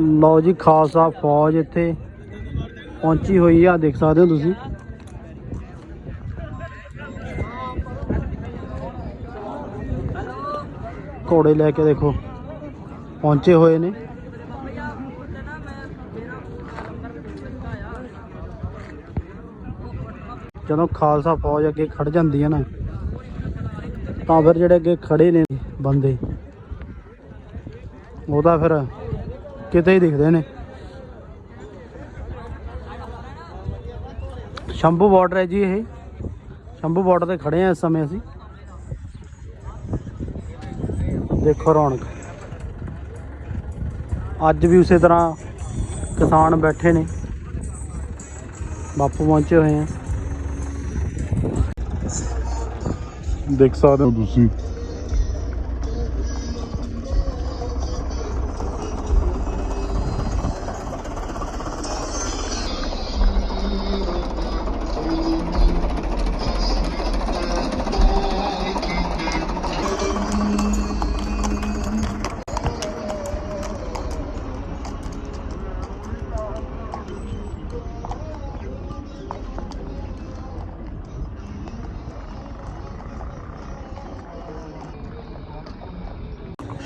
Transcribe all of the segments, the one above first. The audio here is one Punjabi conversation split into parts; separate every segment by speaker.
Speaker 1: ਲਓ ਜੀ, ਖਾਲਸਾ ਫੌਜ ਇੱਥੇ ਪਹੁੰਚੀ ਹੋਈ ਆ, ਦੇਖ ਸਕਦੇ ਹੋ ਤੁਸੀਂ। ਘੋੜੇ ਲੈ ਕੇ ਦੇਖੋ, ਪਹੁੰਚੇ ਹੋਏ ਨੇ। ਜਦੋਂ ਖਾਲਸਾ ਫੌਜ ਅੱਗੇ ਖੜ ਜਾਂਦੀ ਹੈ ਨਾ, ਤਾਂ ਫਿਰ ਜਿਹੜੇ ਅੱਗੇ ਖੜੇ ਨੇ ਬੰਦੇ, ਉਹਦਾ ਫਿਰ ਕਿਤੇ ਹੀ ਦਿਖਦੇ ਨੇ। ਸ਼ੰਭੂ ਬਾਰਡਰ ਹੈ ਜੀ ਇਹ। ਸ਼ੰਭੂ ਬਾਰਡਰ ਤੇ ਖੜੇ ਆ ਇਸ ਸਮੇਂ ਅਸੀਂ। ਦੇਖੋ ਰੌਣਕ। ਅੱਜ ਵੀ ਉਸੇ ਤਰ੍ਹਾਂ ਕਿਸਾਨ ਬੈਠੇ ਨੇ। ਬਾਪੂ ਪਹੁੰਚੇ ਹੋਏ ਆ।
Speaker 2: ਦੇਖ ਸਕਦੇ ਹੋ ਤੁਸੀਂ।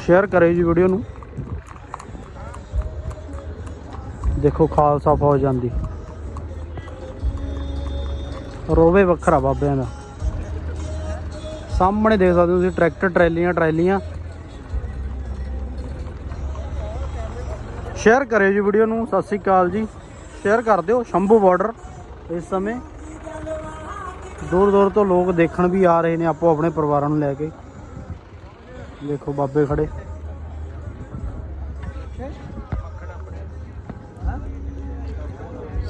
Speaker 1: ਸ਼ੇਅਰ ਕਰਿਓ ਜੀ ਵੀਡੀਓ ਨੂੰ। ਦੇਖੋ ਖਾਲਸਾ ਫੌਜ ਜਾਂਦੀ। ਰੋਵੇ ਵੱਖਰਾ ਬਾਬਿਆਂ ਦਾ। ਸਾਹਮਣੇ ਦੇਖ ਸਕਦੇ ਹੋ ਤੁਸੀਂ ਟਰੈਕਟਰ, ਟਰੈਲੀਆਂ ਟਰੈਲੀਆਂ। ਸ਼ੇਅਰ ਕਰਿਓ ਜੀ ਵੀਡੀਓ ਨੂੰ। ਸਤਿ ਸ੍ਰੀ ਅਕਾਲ ਜੀ। ਸ਼ੇਅਰ ਕਰ ਦਿਓ। ਸ਼ੰਭੂ ਬਾਰਡਰ ਇਸ ਸਮੇਂ। ਦੂਰ ਦੂਰ ਤੋਂ ਲੋਕ ਦੇਖਣ ਵੀ ਆ ਰਹੇ ਨੇ ਆਪੋ ਆਪਣੇ ਪਰਿਵਾਰਾਂ ਨੂੰ ਲੈ ਕੇ। ਦੇਖੋ ਬਾਬੇ ਖੜੇ।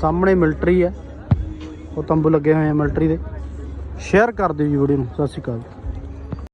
Speaker 1: ਸਾਹਮਣੇ ਮਿਲਟਰੀ ਹੈ। ਉਹ ਤੰਬੂ ਲੱਗੇ ਹੋਏ ਆ ਮਿਲਟਰੀ ਦੇ। ਸ਼ੇਅਰ ਕਰ ਦਿਓ ਜੀ ਵੀਡੀਓ ਨੂੰ। ਸਤਿ ਸ਼੍ਰੀ ਅਕਾਲ।